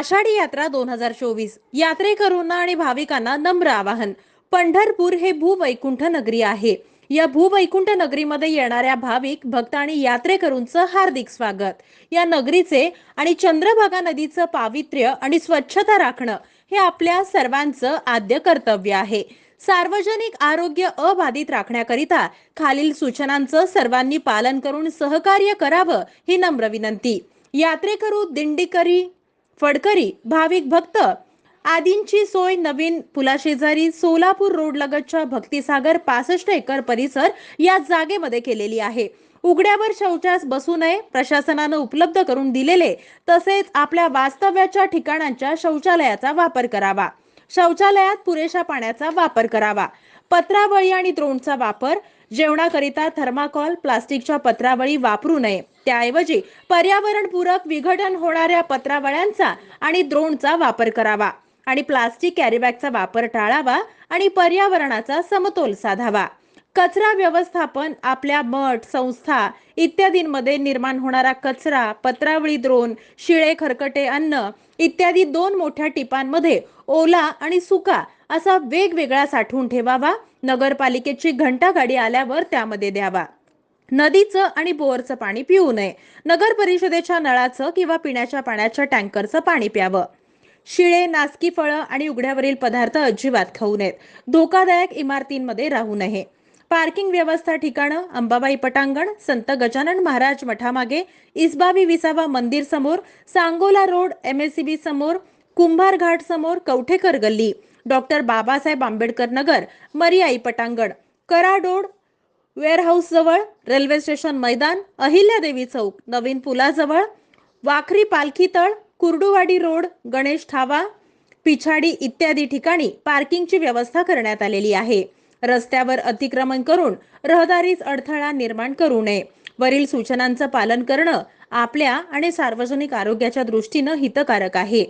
आषाढी यात्रा दोन हजार चोवीस. यात्रेकरूंना आणि भाविकांना नम्र आवाहन. पंढरपूर हे भूवैकुंठ नगरी आहे. या भूवैकुंठ नगरीमध्ये येणाऱ्या भाविक भक्त आणि यात्रेकरूंचं हार्दिक स्वागत. या नगरीचे आणि चंद्रभागा नदीचं पावित्र्य आणि स्वच्छता राखणं हे आपल्या सर्वांचं आद्य कर्तव्य आहे. सार्वजनिक आरोग्य अबाधित राखण्याकरिता खालील सूचनांचं सर्वांनी पालन करून सहकार्य करावं ही नम्र विनंती. यात्रेकरू दिंडीकरी फडकरी भाविक भक्त आदींची सोय नवीन पुलाशेजारी सोलापूर रोड लगतच्या भक्तिसागर पासष्ट एकर परिसर या जागेमध्ये केलेली आहे. उघड्यावर शौचास बसू नये प्रशासनानं उपलब्ध करून दिलेले तसेच आपल्या वास्तव्याच्या ठिकाणांच्या शौचालयाचा वापर करावा. शौचालयात पुरेशा पाण्याचा वापर करावा. पत्रावळी आणि द्रोणचा वापर जेवणाकरिता थर्माकॉल प्लास्टिकच्या पत्रावळी वापरू नये. त्याऐवजी पर्यावरणपूरक विघटन होणाऱ्या पत्रावळ्यांचा आणि द्रोणचा वापर करावा आणि प्लास्टिक कॅरीबॅगचा वापर टाळावा आणि पर्यावरणाचा समतोल साधावा. कचरा व्यवस्थापन आपल्या मठ संस्था इत्यादींमध्ये निर्माण होणारा कचरा पत्रावळी द्रोण शिळे खरकटे अन्न इत्यादी दोन मोठ्या टिपांमध्ये ओला आणि सुका असा वेगवेगळा साठवून ठेवावा. नगरपालिकेची घंटा गाडी आल्यावर त्यामध्ये द्यावा. नदीचं आणि बोअरचं पाणी पिऊ नये. नगर परिषदेच्या नळाचं किंवा पिण्याच्या पाण्याच्या टँकरचं पाणी प्यावं. शिळे नासकी फळं आणि उघड्यावरील पदार्थ अजिबात खाऊ नयेत. धोकादायक इमारतींमध्ये राहू नये. पार्किंग व्यवस्था ठिकाणं अंबाबाई पटांगण संत गजानन महाराज मठामागे इसबावी विसावा मंदिर समोर Sangola road M S C B समोर कुंभार घाट समोर कवठेकर गल्ली. डॉक्टर बाबासाहेब आंबेडकर नगर मरियाई पटांगण. कराडोड वेअरहाऊस जवळ रेल्वे स्टेशन मैदान अहिल्यादेवी चौक नवीन पुलाजवळ वाखरी पालखी तळ कुर्डुवाडी रोड गणेश ठावा पिछाडी इत्यादी ठिकाणी पार्किंगची व्यवस्था करण्यात आलेली आहे. रस्त्यावर अतिक्रमण करून रहदारीस अडथळा निर्माण करू नये. वरील सूचनांचं पालन करणं आपल्या आणि सार्वजनिक आरोग्याच्या दृष्टीनं हितकारक आहे.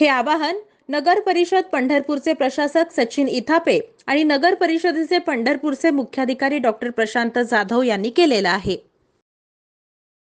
हे आवाहन नगर परिषद पंढरपूरचे प्रशासक सचिन इथापे आणि नगर परिषदेचे पंढरपूरचे मुख्याधिकारी डॉक्टर प्रशांत जाधव यांनी केलेलं आहे.